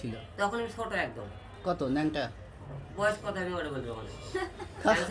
ছিল। তখন আমি ছোট একদম। কত? ন্যাংটা? বয়স কথা আমি ওটা বলব মানে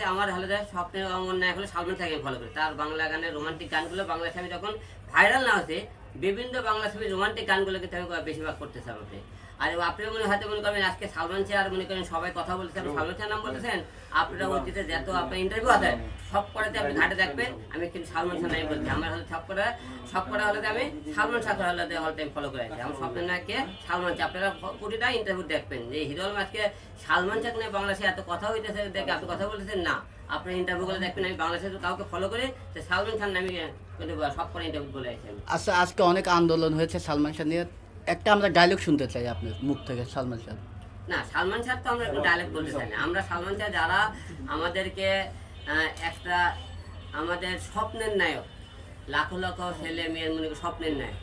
আমার ভালো যায় স্বপ্নের অমর না হলে সালমান শাহকে ফলো করে। তার বাংলা গানের রোমান্টিক গানগুলো বাংলা ছবি যখন ভাইরাল না হচ্ছে বিভিন্ন বাংলা ছবি রোমান্টিক গানগুলো কিন্তু আমি বেশিরভাগ করতে আমাকে। আর আপনি মনে হয়তো মনে করবেন আজকে সালমান আর মনে করেন সবাই কথা বলছেন সালমান নাম বলতেছেন আপনারা অতীতে যত আপনার ইন্টারভিউ আছে সব কটাতে আপনি ঘাটে দেখবেন আমি কিন্তু সালমান শাহ নাই বলছি আমার হলো সব কটা সব কটা হলে আমি সালমান শাহ হলে অল টাইম ফলো করে আছি আমার স্বপ্নের নায়ককে সালমান শাহ আপনারা প্রতিটা ইন্টারভিউ দেখবেন। যে হিরো আলম আজকে সালমান শাহ নিয়ে বাংলাদেশে এত কথা হইতেছে দেখে আপনি কথা বলতেছেন না। আপনার ইন্টারভিউ গুলো দেখবেন আমি বাংলাদেশে কাউকে ফলো করে সালমান খান নামে কিন্তু সব করে ইন্টারভিউ বলে আছি আচ্ছা আজকে অনেক আন্দোলন হয়েছে সালমান শাহ নিয়ে। একটা আমরা ডায়লগ শুনতে চাই আপনার মুখ থেকে, সালমান শাহ না, সালমান শাহ তো আমরা একটু ডায়লগ বলতে চাই না। আমরা সালমান শাহ যারা আমাদেরকে একটা আমাদের স্বপ্নের নায়ক, লাখো লাখো ছেলে মেয়ের মনে করেন স্বপ্নের নায়ক,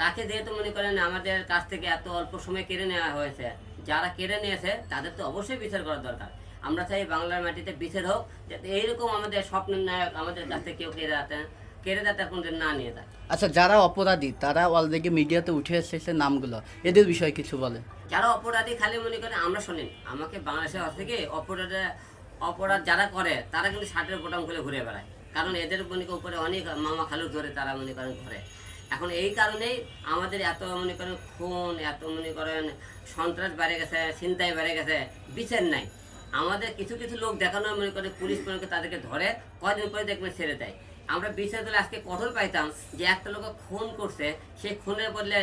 তাকে যেহেতু মনে করেন আমাদের কাছ থেকে এত অল্প সময় কেড়ে নেওয়া হয়েছে, যারা কেড়ে নিয়েছে, তাদের তো অবশ্যই বিচার করা দরকার। আমরা চাই বাংলার মাটিতে বিচার হোক, যাতে এইরকম আমাদের স্বপ্নের নায়ক আমাদের কাছ থেকে কেউ কেড়ে যাতে কেড়ে যাতে কোনদিন না নিয়ে যায় আচ্ছা যারা অপরাধী তারা অলরেডি মিডিয়াতে উঠে এসেছে নামগুলো। এদের বিষয়ে কিছু বলে যারা অপরাধী খালি মনে করে আমরা শুনি আমাকে বাংলাদেশের থেকে অপরাধে অপরাধ যারা করে তারা কিন্তু ষাটের বোটাম খুলে ঘুরে বেড়ায়। কারণ এদের মনে করেন উপরে অনেক মামা খালু ধরে তারা মনে করেন ঘরে। এখন এই কারণেই আমাদের এত মনে করেন খুন এত মনে করেন সন্ত্রাস বেড়ে গেছে ছিনতাই বেড়ে গেছে বিচার নাই। আমাদের কিছু কিছু লোক দেখানো মনে করে পুলিশ মনে করে তাদেরকে ধরে কয়দিন পরে দেখবেন ছেড়ে দেয়। আমরা বিচার দিলে আজকে কঠোর পাইতাম যে একটা লোক খুন করছে সেই খুনের বদলে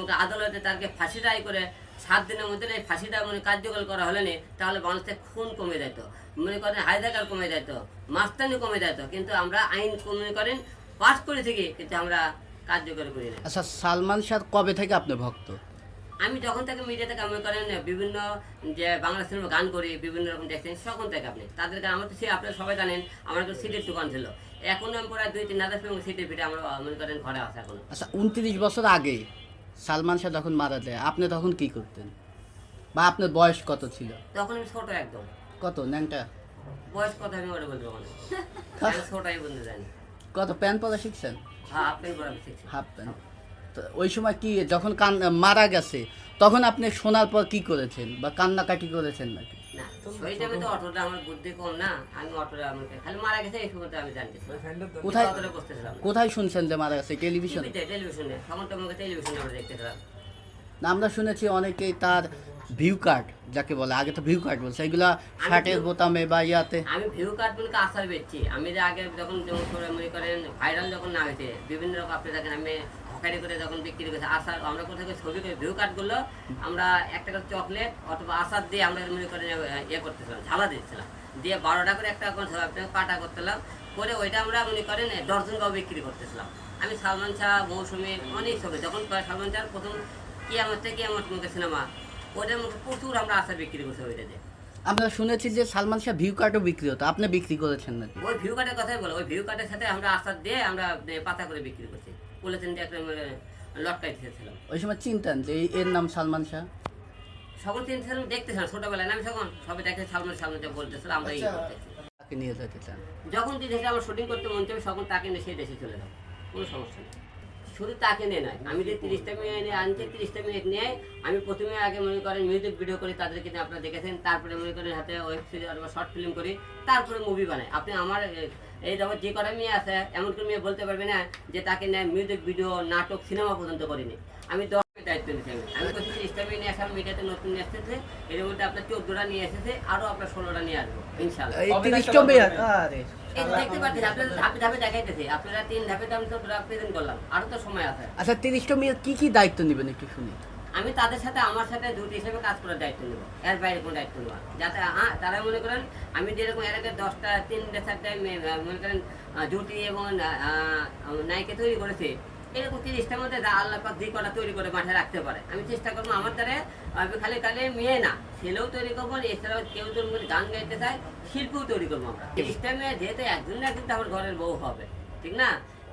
মুখে আদালতে তাকে ফাঁসি রায় করে, সাত দিনের মধ্যে এই ফাঁসিটা মানে কার্যকর করা হলে নি, তাহলে মানুষের খুন কমে যেত মনে করেন হায়দাকার কমে যেত মাস্তানি কমে যেত কিন্তু আমরা আইন মনে করেন পাস করে থেকে কিন্তু আমরা কার্যকর করি না আচ্ছা সালমান শাহ কবে থেকে আপনি ভক্ত? আমি যখন থেকে মিডিয়াতে কাম করেন বিভিন্ন যে বাংলা সিনেমা গান করি বিভিন্ন রকম দেখছেন তখন থেকে আপনি তাদেরকে আমার তো সে আপনারা সবাই জানেন আমার একটা সিটের দোকান ছিল। এখন আমি প্রায় দুই তিন হাজার সিটের ভিতরে আমরা মনে করেন ঘরে আছে এখন। আচ্ছা উনত্রিশ বছর আগে সালমান শাহ যখন মারা যায় আপনি তখন কি করতেন? বা আপনার বয়স কত ছিল? তখন আমি ছোট একদম। কত ন্যাংটা? বয়স কথা আমি ওটা বলতে পারব না ছোটাই বলতে জানি। কত প্যান্ট পরা শিখছেন? হ্যাঁ আপনি বড় শিখছি। Half pant. ওই সময় কি যখন কান মারা গেছে তখন আপনি শোনার পর কি করেছেন? বা কান্নাকাটি করেছেন নাকি? না ওই টাইমে তো অটোটা আমার বুদ্ধি কম না আমি অটোটা আমাকে খালি মারা গেছে এই সময় আমি জানতে কোথায় কোথায় শুনছেন যে মারা গেছে? টেলিভিশন? টিভিতে টেলিভিশনে আমরা না আমরা শুনেছি অনেকেই তার ভিউ কার্ড যাকে বলে আগে তো ভিউ কার্ড বলছে এগুলা শার্টের বোতামে বা ইয়াতে। আমি ভিউ কার্ড বলে আসার বেচছি আমি যে আগে যখন যেমন করে মনে করেন ভাইরাল যখন না হয়েছে বিভিন্ন রকম আপনি দেখেন আমি হকারি করে যখন বিক্রি করছি আসার আমরা কোথাও ছবি করে ভিউ কার্ডগুলো আমরা একটা করে চকলেট অথবা আসার দিয়ে আমরা মনে করেন ইয়ে করতেছিলাম ঝালা দিচ্ছিলাম দিয়ে বারোটা করে একটা এখন কাটা করতেলাম করে ওইটা আমরা মনে করেন দশজন গাও বিক্রি করতেছিলাম। আমি সালমান শাহ মৌসুমি অনেক ছবি যখন সালমান শাহ প্রথম কি আমার থেকে আমার মুখে সিনেমা। ওইটার মুখে প্রচুর আমরা আশা বিক্রি করছি ওইটাতে আমরা শুনেছি যে সালমান শাহ ভিউ কার্ডও বিক্রি হতো। আপনি বিক্রি করেছেন নাকি? ওই ভিউ কার্ডের কথাই বলো। ওই ভিউ কার্ডের সাথে আমরা আসার দিয়ে আমরা পাতা করে বিক্রি করছি। পলিথিন দিয়ে একটা লটকাই দিয়েছিলাম। ওই সময় চিনতেন যে এর নাম সালমান শাহ? সকল চিন্তা দেখতেছিলাম ছোটবেলায়। না আমি তখন সবাই দেখে সামনে সামনে যে বলতেছিল আমরা এই করতেছি। তাকে নিয়ে যেতে চান। যখন যে দেশে আমার শুটিং করতে মন চাবে তখন তাকে নিয়ে সেই দেশে চলে যাব। কোনো সমস্যা নেই। শুধু তাকে নিয়ে নয়, আমি যে তিরিশটা মেয়ে এনে আনছি তিরিশটা মেয়ে নিয়ে আমি প্রথমে আগে মনে করেন মিউজিক ভিডিও করি, তাদেরকে নিয়ে আপনারা দেখেছেন, তারপরে মনে করেন হাতে ওয়েব সিরিজ অথবা শর্ট ফিল্ম করি, তারপরে মুভি বানাই। আপনি আমার এই যখন যে কটা মেয়ে আছে, এমন কোনো মেয়ে বলতে পারবে না যে তাকে নেয় মিউজিক ভিডিও নাটক সিনেমা পর্যন্ত করিনি। আমি দশ দায়িত্ব নিচ্ছি আমি আমি বলছি তিরিশটা মিনিট নিয়ে আসাম মিডিয়াতে নতুন নিয়ে এসেছে এর মধ্যে আপনার চোদ্দোটা নিয়ে এসেছে আরও আপনার ষোলোটা নিয়ে আসব ইনশাল্লাহ এই তিরিশটা মেয়ে আরে এই তো দেখতে পাচ্ছেন আপনারা ধাপে ধাপে দেখাইতেছে আপনারা তিন ধাপে আমি তো প্রেজেন্ট করলাম আরও তো সময় আছে। আচ্ছা তিরিশটা মেয়ের কি কি দায়িত্ব নেবেন একটু শুনি? আমি তাদের সাথে আমার সাথে দুটি হিসেবে কাজ করার দায়িত্ব নেব এর বাইরে কোনো দায়িত্ব নেব যাতে হ্যাঁ তারা মনে করেন আমি যেরকম এর আগে দশটা তিনটে চারটে মনে করেন জুটি এবং নাইকে তৈরি করেছে এরকম তিরিশটার মধ্যে আল্লাহ পাক যে কটা তৈরি করে মাঠে রাখতে পারে। আমি চেষ্টা করব আমার দ্বারা আমি খালি খালি মেয়ে না ছেলেও তৈরি করব এছাড়াও কেউ যদি মনে গান গাইতে চায় শিল্পীও তৈরি করব আমরা। তিরিশটা মেয়ে যেহেতু একজন না একজন আমার ঘরের বউ হবে ঠিক না?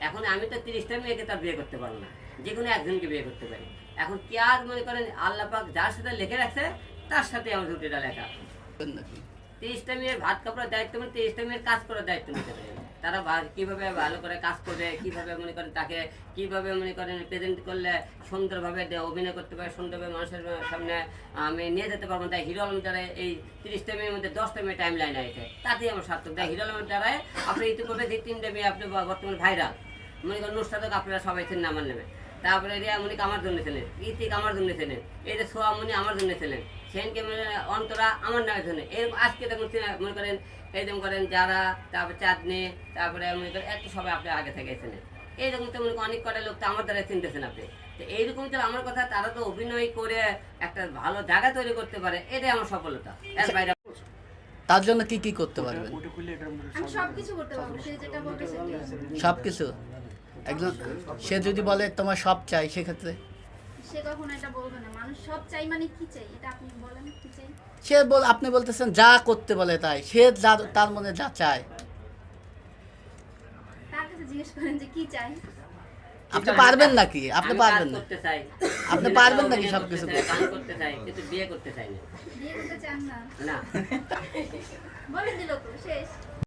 এখন আমি তো তিরিশটা মেয়েকে তার বিয়ে করতে পারব না যে কোনো একজনকে বিয়ে করতে পারি। এখন কে আর মনে করেন আল্লাহ পাক যার সাথে লেখে রাখছে তার সাথে আমার ছুটিটা লেখা। তিরিশটা মেয়ের ভাত কাপড়ের দায়িত্ব মানে তিরিশটা মেয়ের কাজ করার দায়িত্ব নিতে পারি। তারা কীভাবে ভালো করে কাজ করবে কীভাবে মনে করেন তাকে, কীভাবে মনে করেন প্রেজেন্ট করলে সুন্দরভাবে অভিনয় করতে পারে, সুন্দরভাবে মানুষের সামনে আমি নিয়ে যেতে পারব তাই হিরো আলম দ্বারা এই তিরিশটা মেয়ের মধ্যে দশটা মেয়ে টাইম লাইন আছে। তাতেই আমার সার্থক। তাই হিরো আলমের দ্বারাই আপনি ইতিপূর্বে যে তিনটে মেয়ে আপনি বর্তমানে ভাইরাল মনে করেন নুসরাতক আপনারা সবাই ছিলেন আমার নেবে তারপরে রিয়া মনিক আমার জন্য ছিলেন ইতিক আমার জন্য ছিলেন এই যে সোয়া মনি আমার জন্য ছিলেন সেনকে মানে অন্তরা আমার নামের জন্য এর আজকে দেখুন মনে করেন এই যেমন করেন যারা তারপরে চাঁদনি তারপরে মনে করেন একটু সবাই আপনি আগে থেকে ছিলেন এইরকম তো মনে করেন অনেক কটা লোক তো আমার দ্বারা চিনতেছেন আপনি। তো এইরকম তো আমার কথা তারা তো অভিনয় করে একটা ভালো জায়গা তৈরি করতে পারে এটাই আমার সফলতা। এর বাইরে তার জন্য কি কি করতে পারবেন? সবকিছু করতে পারব সে যেটা বলবে সেটাই। সব কিছু একজন সে যদি বলে তোমার সব চাই সেক্ষেত্রে? সে কখনো এটা বলবে না। মানুষ সব চাই মানে কি চাই? এটা আপনি বলেন কি চাই? সে বল আপনি বলতেছেন যা করতে বলে তাই। সে যা তার মনে যা চায়। তার কাছে জিজ্ঞেস করেন যে কি চাই? আপনি পারবেন নাকি? আপনি পারবেন না। আপনি পারবেন নাকি অভিনয় সবকিছু করতে? চাই, গান করতে চাই কিন্তু বিয়ে করতে চাই না। বিয়ে করতে চান না? না।